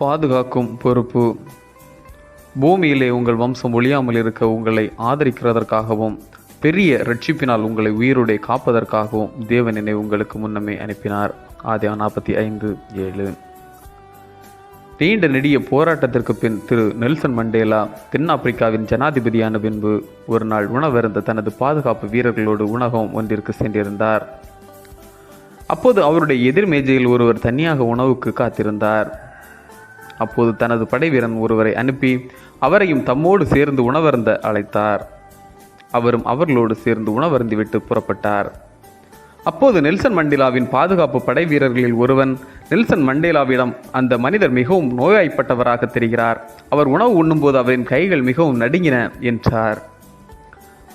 பாதுகாக்கும் பொறுப்பு. பூமியிலே உங்கள் வம்சம் ஒழியாமல் இருக்க உங்களை ஆதரிக்கிறதற்காகவும் பெரிய ரட்சிப்பினால் உங்களை உயிருடைய காப்பதற்காகவும் தேவனினை உங்களுக்கு முன்னமே அனுப்பினார். ஆதியா நாற்பத்தி ஐந்து ஏழு. நீண்ட நெடிய போராட்டத்திற்கு பின் திரு நெல்சன் மண்டேலா தென்னாப்பிரிக்காவின் ஜனாதிபதியான பின்பு ஒரு நாள் உணவருந்த தனது பாதுகாப்பு வீரர்களோடு உணவகம் ஒன்றிற்கு சென்றிருந்தார். அப்போது அவருடைய எதிர்மேஜையில் ஒருவர் தனியாக உணவுக்கு காத்திருந்தார். அப்போது தனது படைவீரன் ஒருவரை அனுப்பி அவரையும் தம்மோடு சேர்ந்து உணவருந்த அழைத்தார். அவரும் அவர்களோடு சேர்ந்து உணவருந்திவிட்டு புறப்பட்டார். அப்போது நெல்சன் மண்டேலாவின் பாதுகாப்பு படை வீரர்களில் ஒருவன் நெல்சன் மண்டேலாவிடம் அந்த மனிதர் மிகவும் நோயாய்ப்பட்டவராக தெரிகிறார். அவர் உணவு உண்ணும்போது அவரின் கைகள் மிகவும் நடுங்கின என்றார்.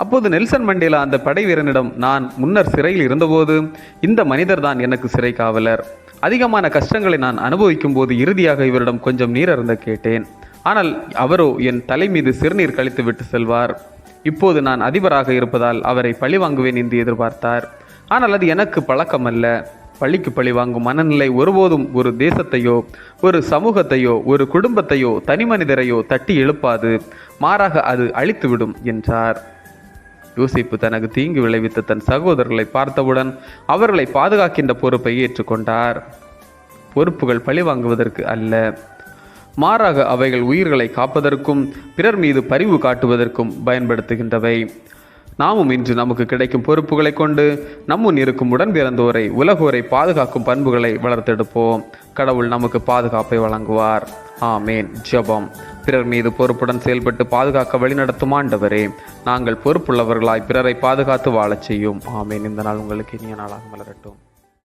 அப்போது நெல்சன் மண்டேலா அந்த படை வீரனிடம் நான் முன்னர் சிறையில் இருந்தபோது இந்த மனிதர்தான் எனக்கு சிறை காவலர் அதிகமான கஷ்டங்களை நான் அனுபவிக்கும் போது இறுதியாக இவரிடம் கொஞ்சம் நீர் அருந்த கேட்டேன். ஆனால் அவரோ என் தலை மீது சிறுநீர் கழித்து விட்டு செல்வார். இப்போது நான் அதிபராக இருப்பதால் அவரை பழி வாங்குவேன் என்று எதிர்பார்த்தார். ஆனால் அது எனக்கு பழக்கமல்ல. பழிக்கு பழி வாங்கும் மனநிலை ஒருபோதும் ஒரு தேசத்தையோ ஒரு சமூகத்தையோ ஒரு குடும்பத்தையோ தனி மனிதரையோ தட்டி எழுப்பாது. மாறாக அது அழித்துவிடும் என்றார். யோசிப்பு தனக்கு தீங்கு விளைவித்த தன் சகோதரர்களை பார்த்தவுடன் அவர்களை பாதுகாக்கின்ற பொறுப்பை ஏற்றுக்கொண்டார். பொறுப்புகள் பழிவாங்குவதற்கு அல்ல. மாறாக அவைகள் உயிர்களை காப்பதற்கும் பிறர் மீது பரிவு காட்டுவதற்கும் பயன்படுத்துகின்றவை. நாமும் இன்று நமக்கு கிடைக்கும் பொறுப்புகளை கொண்டு நம்முன் இருக்கும் உடன் பிறந்தோரை உலகோரை பாதுகாக்கும் பண்புகளை வளர்த்தெடுப்போம். கடவுள் நமக்கு பாதுகாப்பை வழங்குவார். ஆமேன். ஜெபம். பிறர் மீது பொறுப்புடன் செயல்பட்டு பாதுகாக்க வழிநடத்தும் ஆண்டவரே நாங்கள் பொறுப்புள்ளவர்களாய் பிறரை பாதுகாத்து வாழச் செய்யும். ஆமேன். இந்த நாள் உங்களுக்கு இனிய நாளாக மலரட்டும்.